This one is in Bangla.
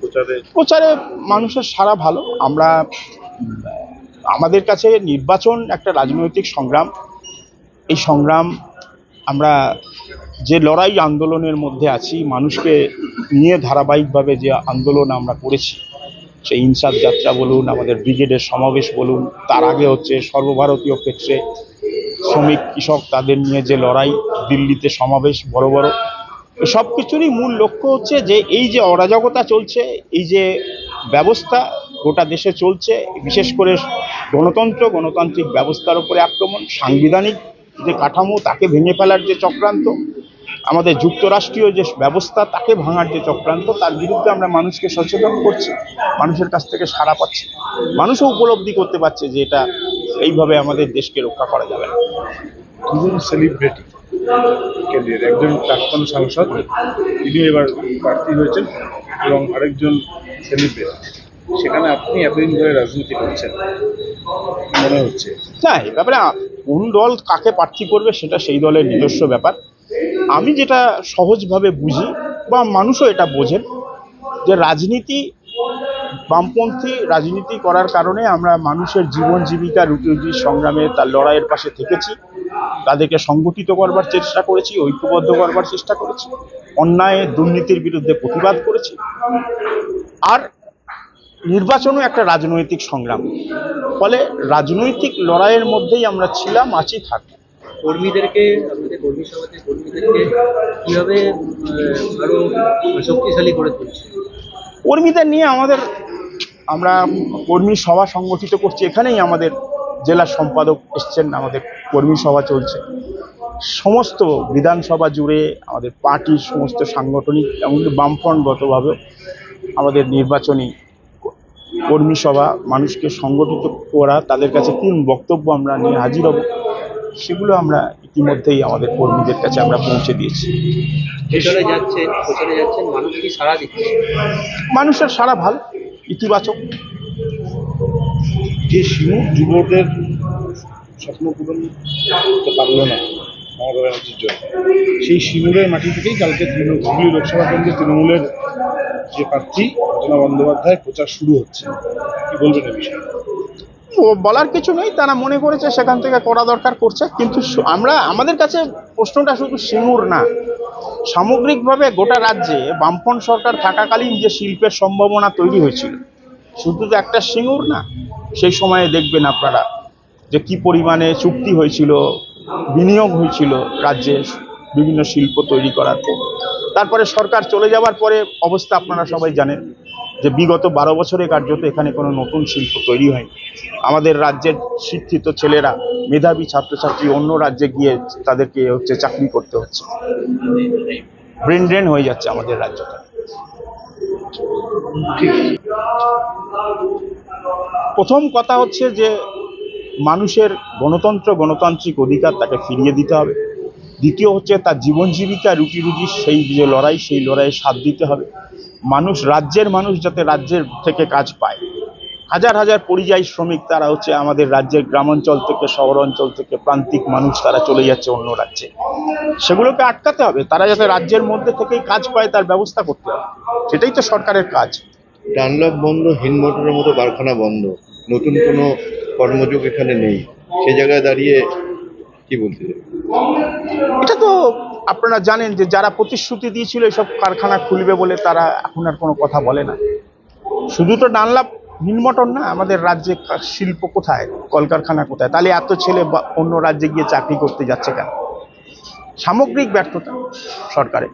প্রচারে প্রচারে মানুষের সারা ভালো। আমরা আমাদের কাছে নির্বাচন একটা রাজনৈতিক সংগ্রাম। এই সংগ্রাম আমরা যে লড়াই আন্দোলনের মধ্যে আছি, মানুষকে নিয়ে ধারাবাহিকভাবে যে আন্দোলন আমরা করেছি, সেই ইনসাফ যাত্রা বলুন, আমাদের ব্রিগেডের সমাবেশ বলুন, তার আগে হচ্ছে সর্বভারতীয় ক্ষেত্রে শ্রমিক, কৃষক তাদের নিয়ে যে লড়াই, দিল্লিতে সমাবেশ বড় বড়। সব কিছুরই মূল লক্ষ্য হচ্ছে যে এই যে অরাজকতা চলছে, এই যে ব্যবস্থা গোটা দেশে চলছে, বিশেষ করে গণতন্ত্র, গণতান্ত্রিক ব্যবস্থার উপরে আক্রমণ, সাংবিধানিক যে কাঠামো তাকে ভেঙে ফেলার যে চক্রান্ত, আমাদের যুক্তরাষ্ট্রীয় যে ব্যবস্থা তাকে ভাঙার যে চক্রান্ত, তার বিরুদ্ধে আমরা মানুষকে সচেতন করছি, মানুষের কাছ থেকে সাড়া পাচ্ছি। মানুষও উপলব্ধি করতে পারছে যে এটা এইভাবে আমাদের দেশকে রক্ষা করা যাবে না। সেলিব্রিটি ক্যান্ডিডেট একজন প্রাক্তন সাংসদ তিনি এবার প্রার্থী হয়েছেন এবং আরেকজন সেলিব্রিটি সেখানে আপনি এতদিন ধরে রাজনীতি করছেন মনে হচ্ছে? না, এ ব্যাপারে কোন দল কাকে প্রার্থী করবে সেটা সেই দলের নিজস্ব ব্যাপার। আমি যেটা সহজভাবে বুঝি বা মানুষও এটা বোঝেন যে রাজনীতি, বামপন্থী রাজনীতি করার কারণে আমরা মানুষের জীবন জীবিকা রুটি রুটির সংগ্রামে তার লড়াইয়ের পাশে থেকেছি। তাদেরকে সংগঠিত করবার চেষ্টা করেছি ঐক্যবদ্ধ করবার চেষ্টা করেছি অন্যায় দুর্নীতির বিরুদ্ধে প্রতিবাদ করেছি। আর নির্বাচনও একটা রাজনৈতিক সংগ্রাম। ফলে রাজনৈতিক লড়াইয়ের মধ্যেই আমরা ছিলাম আছি থাকব কর্মীদেরকে আপনাদের কর্মী সমাজের কর্মীদেরকে কীভাবে আহ, আরও শক্তিশালী করে তুলছে? কর্মীদের নিয়ে আমাদের আমরা কর্মী সভা সংগঠিত করছি এখানেই আমাদের জেলা সম্পাদক এসছেন আমাদের কর্মী সভা চলছে। সমস্ত বিধানসভা জুড়ে আমাদের পার্টির সমস্ত সাংগঠনিক এমনকি বামফ্রন্টগতভাবে আমাদের নির্বাচনী কর্মী সভা মানুষকে সংগঠিত করা তাদের কাছে কোন বক্তব্য আমরা নিয়ে হাজির হব সেগুলো আমরা ইতিমধ্যেই আমাদের কর্মীদের কাছে আমরা পৌঁছে দিয়েছি। মানুষের সারা ভালো ইতিবাচক। যে শিশু যুবদের স্বপ্ন পূরণ করতে পারল না, মমতা ব্যানার্জির জন্য। সেই সিঙ্গুরের মাটি থেকেই কালকে তৃণমূল লোকসভা কেন্দ্রে তৃণমূলের যে প্রার্থী, রচনা বন্দ্যোপাধ্যায় প্রচার শুরু হচ্ছে। কি বলবেন এই বিষয়ে? বলার কিছু নেই, তারা মনে করেছে সেখান থেকে করা দরকার করছে, কিন্তু আমরা আমাদের কাছে প্রশ্নটা শুধু সিঙ্গুর না। সামগ্রিকভাবে গোটা রাজ্যে বামফ্রন্ট সরকার থাকাকালীন যে শিল্পের সম্ভাবনা তৈরি হয়েছিল শুধু তো একটা সিঙ্গুর না, সেই সময়ে দেখবেন আপনারা যে কি পরিমাণে চুক্তি হয়েছিল, বিনিয়োগ হয়েছিল রাজ্যে বিভিন্ন শিল্প তৈরি করার পর তারপরে সরকার চলে যাওয়ার পরে অবস্থা আপনারা সবাই জানেন যে বিগত বারো বছরে কার্যত এখানে কোনো নতুন শিল্প তৈরি হয়নি। আমাদের রাজ্যের শিক্ষিত ছেলেরা, মেধাবী ছাত্রছাত্রী অন্য রাজ্যে গিয়ে তাদেরকে হচ্ছে চাকরি করতে হচ্ছে। ব্রেন ড্রেন হয়ে যাচ্ছে আমাদের রাজ্যটা। প্রথম কথা হচ্ছে যে মানুষের গণতন্ত্র, গণতান্ত্রিক অধিকার তাকে ফিরিয়ে দিতে হবে। দ্বিতীয় হচ্ছে তার জীবন জীবিকা রুটি রুজি সেই যে লড়াই, সেই লড়াইয়ে সাথ দিতে হবে। মানুষ, রাজ্যের মানুষ যাতে রাজ্যের থেকে কাজ পায়। হাজার হাজার পরিযায়ী শ্রমিক তারা হচ্ছে আমাদের রাজ্যের গ্রামাঞ্চল থেকে শহর অঞ্চল থেকে প্রান্তিক মানুষ তারা চলে যাচ্ছে অন্য রাজ্যে। সেগুলোকে আটকাতে হবে। তারা যাতে রাজ্যের মধ্যে থেকেই কাজ পায় তার ব্যবস্থা করতে হবে। সেটাই তো সরকারের কাজ। ডানলপ বন্ধ হিন মোটরের মতো কারখানা বন্ধ। নতুন কোনো কর্মযোগ এখানে নেই। সে জায়গায় দাঁড়িয়ে কি বলতে এটা তো আপনারা জানেন যে যারা প্রতিশ্রুতি দিয়েছিল এসব কারখানা খুলবে বলে তারা এখন আর কোনো কথা বলে না। শুধু তো ডানলাপ হিনমটন না? আমাদের রাজ্যে শিল্প কোথায়? কলকারখানা কোথায়? তাহলে এত ছেলে অন্য রাজ্যে গিয়ে চাকরি করতে যাচ্ছে কেন? সামগ্রিক ব্যর্থতা সরকারের।